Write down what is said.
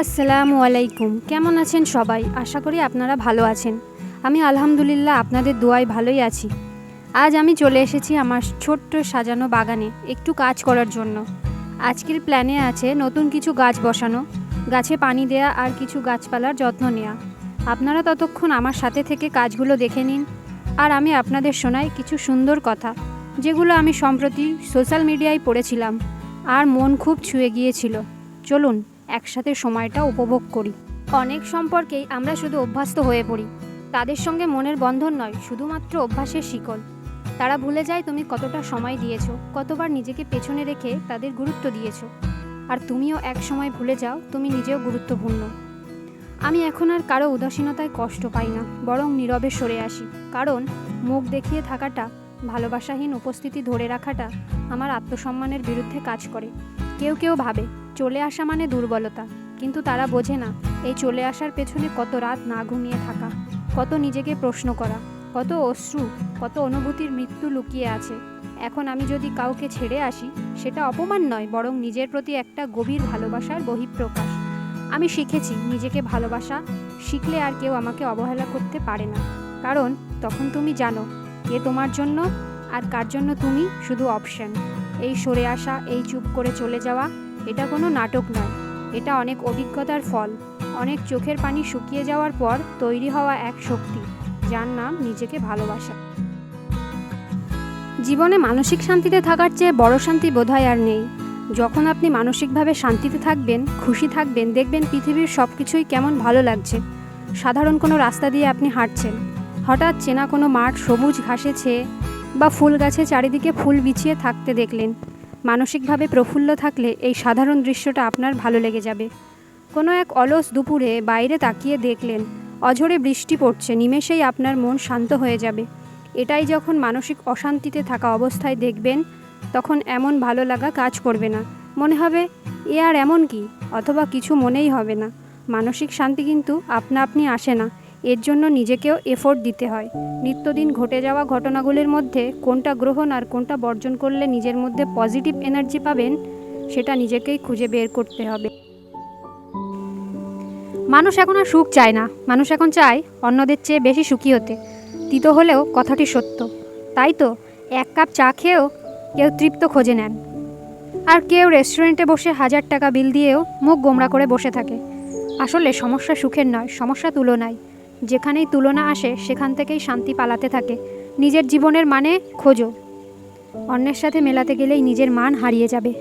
আসসালামু আলাইকুম। কেমন আছেন সবাই? আশা করি আপনারা ভালো আছেন। আমি আলহামদুলিল্লাহ আপনাদের দোয়ায় ভালোই আছি। আজ আমি চলে এসেছি আমার ছোট্ট সাজানো বাগানে একটু কাজ করার জন্য। আজকের প্ল্যানে আছে নতুন কিছু গাছ বসানো, গাছে পানি দেয়া আর কিছু গাছপালার যত্ন নেওয়া আপনারা ততক্ষণ আমার সাথে থেকে কাজগুলো দেখে নিন আর আমি আপনাদের শোনাই কিছু সুন্দর কথা, যেগুলো আমি সম্প্রতি সোশ্যাল মিডিয়ায় পড়েছিলাম আর মন খুব ছুঁয়ে গিয়েছিল। চলুন। একসাথে সময়টা উপভোগ করি। অনেক সম্পর্কেই আমরা শুধু অভ্যস্ত হয়ে পড়ি। তাদের সঙ্গে মনের বন্ধন নয়, শুধুমাত্র অভ্যাসের শিকল। তারা ভুলে যায় তুমি কতটা সময় দিয়েছ, কতবার নিজেকে পেছনে রেখে তাদের গুরুত্ব দিয়েছ। আর তুমিও এক সময় ভুলে যাও, তুমি নিজেও গুরুত্বপূর্ণ। আমি এখন আর কারও উদাসীনতায় কষ্ট পাই না, বরং নীরবে সরে আসি। কারণ মুখ দেখিয়ে থাকাটা, ভালোবাসাহীন উপস্থিতি ধরে রাখাটা আমার আত্মসম্মানের বিরুদ্ধে কাজ করে। কেউ কেউ ভাবে, চলে আসা মানে দুর্বলতা। কিন্তু তারা বোঝে না, এই চলে আসার পেছনে কত রাত না ঘুমিয়ে থাকা, কত নিজেকে প্রশ্ন করা, কত অশ্রু, কত অনুভূতির মৃত্যু লুকিয়ে আছে। এখন আমি যদি কাউকে ছেড়ে আসি, সেটা অপমান নয়, বরং নিজের প্রতি একটা গভীর ভালোবাসার বহিঃপ্রকাশ। আমি শিখেছি, নিজেকে ভালোবাসা শিখলে আর কেউ আমাকে অবহেলা করতে পারে না। কারণ তখন তুমি জানো, কে তোমার জন্য আর কার জন্য তুমি শুধু অপশন এই সরে আসা, এই চুপ করে চলে যাওয়া, এটা কোনো নাটক নয়। এটা অনেক অভিজ্ঞতার ফল। অনেক চোখের পানি শুকিয়ে যাওয়ার পর তৈরি হওয়া এক শক্তি, যার নাম নিজেকে ভালোবাসা। জীবনে মানসিক শান্তিতে থাকার চেয়ে বড় শান্তি বোধহয় আর নেই। যখন আপনি মানসিকভাবে শান্তিতে থাকবেন, খুশি থাকবেন, দেখবেন পৃথিবীর সব কিছুই কেমন ভালো লাগছে। সাধারণ কোনো রাস্তা দিয়ে আপনি হাঁটছেন। হঠাৎ চেনা কোনো মাঠ সবুজ ঘাসে ছেয়ে বা ফুল গাছে চারিদিকে ফুল বিছিয়ে থাকতে দেখলেন। মানসিকভাবে প্রফুল্ল থাকলে এই সাধারণ দৃশ্যটা আপনার ভালো লেগে যাবে। কোনো এক অলস দুপুরে বাইরে তাকিয়ে দেখলেন, অঝরে বৃষ্টি পড়ছে, নিমেষেই আপনার মন শান্ত হয়ে যাবে। এটাই যখন মানসিক অশান্তিতে থাকা অবস্থায় দেখবেন, তখন এমন ভালো লাগা কাজ করবে না। মনে হবে, এ আর এমন কি? অথবা, কিছু মনেই হবে না। মানসিক শান্তি কিন্তু আপনা আপনি আসে না। এর জন্য নিজেকেও এফোর্ট দিতে হয়। নিত্যদিন ঘটে যাওয়া ঘটনাগুলির মধ্যে কোনটা গ্রহণ আর কোনটা বর্জন করলে নিজের মধ্যে পজিটিভ এনার্জি পাবেন, সেটা নিজেকেই খুঁজে বের করতে হবে। মানুষ এখন আর সুখ চায় না। মানুষ এখন চায় অন্যদের চেয়ে বেশি সুখী হতে। তিতো হলেও কথাটি সত্য। তাই তো এক কাপ চা খেয়েও কেউ তৃপ্ত খোঁজে নেন। আর কেউ রেস্টুরেন্টে বসে হাজার টাকা বিল দিয়েও মুখ গোমড়া করে বসে থাকে। আসলে সমস্যা সুখের নয়, সমস্যা তুলনায়। যেখানেই তুলনা আসে, সেখান থেকেই শান্তি পালাতে থাকে। নিজের জীবনের মানে খোঁজো। অন্যের সাথে মেলাতে গেলেই নিজের মান হারিয়ে যাবে।